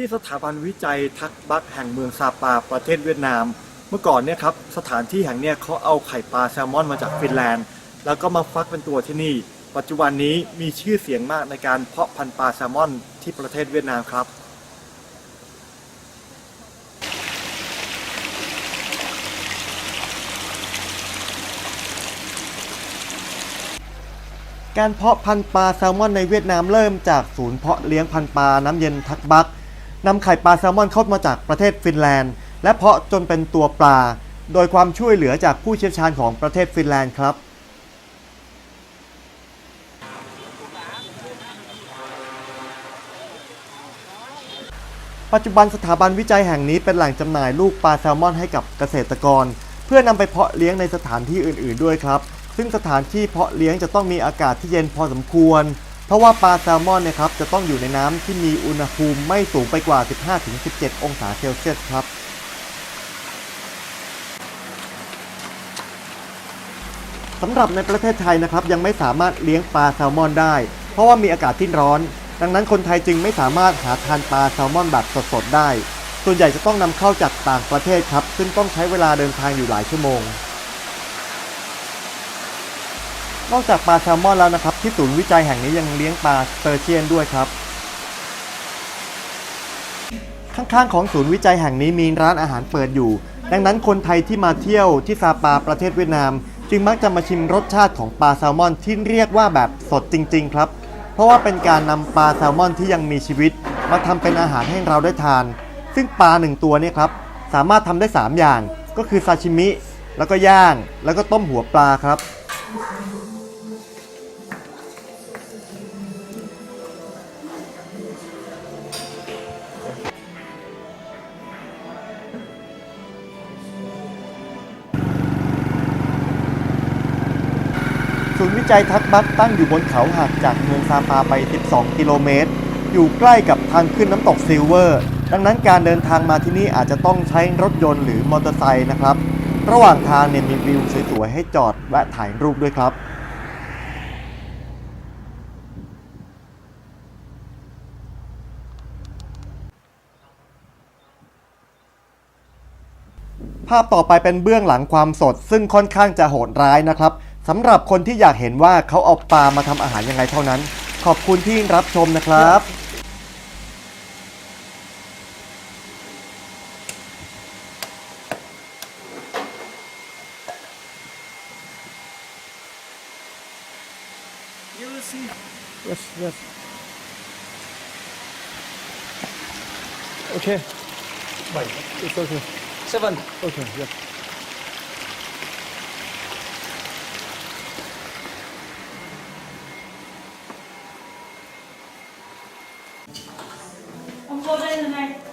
ที่สถาบันวิจัยทักบักแห่งเมืองซาปาประเทศเวียดนาม เมื่อก่อนเนี่ยครับสถานที่แห่งเนี้ยเขาเอาไข่ปลาแซลมอนมาจากฟินแลนด์ แล้วก็มาฟักเป็นตัวที่นี่ ปัจจุบันนี้มีชื่อเสียงมากในการเพาะพันธุ์ปลาแซลมอนที่ประเทศเวียดนามครับการเพาะพันธุ์ปลาแซลมอนในเวียดนามเริ่มจากศูนย์เพาะเลี้ยงพันธุ์ปลาน้ำเย็นทักบัก นำไข่ปลาแซลมอนเข้ามาจากประเทศฟินแลนด์ และเพาะจนเป็นตัวปลา โดยความช่วยเหลือจากผู้เชี่ยวชาญของประเทศฟินแลนด์ครับปัจจุบันสถาบันวิจัยแห่งนี้เป็นแหล่งจำหน่ายลูกปลาแซลมอนให้กับเกษตรกร เพื่อนำไปเพาะเลี้ยงในสถานที่อื่นๆด้วยครับ ซึ่งสถานที่เพาะเลี้ยงจะต้องมีอากาศที่เย็นพอสมควร เพราะว่าปลาแซลมอนนะครับจะต้องอยู่ในน้ำที่มีอุณหภูมิไม่สูงไปกว่า 15-17 องศาเซลเซียสครับ สำหรับในประเทศไทยนะครับยังไม่สามารถเลี้ยงปลาแซลมอนได้ เพราะว่ามีอากาศที่ร้อน ดังนั้นคนไทยจึงไม่สามารถหาทานปลาแซลมอนแบบสดๆได้ ส่วนใหญ่จะต้องนำเข้าจากต่างประเทศครับ ซึ่งต้องใช้เวลาเดินทางอยู่หลายชั่วโมง นอกจากปลาแซลมอนแล้วนะครับ ที่ศูนย์วิจัยแห่งนี้ยังเลี้ยงปลาสเตอร์เชียนด้วยครับ ข้างๆของศูนย์วิจัยแห่งนี้มีร้านอาหารเปิดอยู่ ดังนั้นคนไทยที่มาเที่ยวที่ซาปาประเทศเวียดนาม จึงมักจะมาชิมรสชาติของปลาแซลมอนที่เรียกว่าแบบสดจริง ๆ ครับ เพราะว่าเป็นการนำปลาแซลมอนที่ยังมีชีวิต มาทำเป็นอาหารให้เราได้ทาน ซึ่งปลาหนึ่งตัวเนี่ยครับสามารถทำได้ 3 อย่าง ก็คือซาชิมิ แล้วก็ย่าง แล้วก็ต้มหัวปลาครับ ศูนย์วิจัยทักบักตั้งอยู่บนเขาห่างจากเมืองซาปาไป 12 กิโลเมตร อยู่ใกล้กับทางขึ้นน้ำตกซิลเวอร์ ดังนั้นการเดินทางมาที่นี่อาจจะต้องใช้รถยนต์หรือมอเตอร์ไซค์นะครับ ระหว่างทางเนี่ยมีวิวสวยๆให้จอดแวะถ่ายรูปด้วยครับภาพต่อไปเป็นเบื้องหลังความสดซึ่งค่อนข้างจะโหดร้ายนะครับ สำหรับคนที่อยากเห็นว่าเขาเอาปลามาทำอาหารยังไงเท่านั้น ขอบคุณที่รับชมนะครับ Yes, yes. Okay. Bye. It's okay. Seven. Okay, 我们坐这儿呢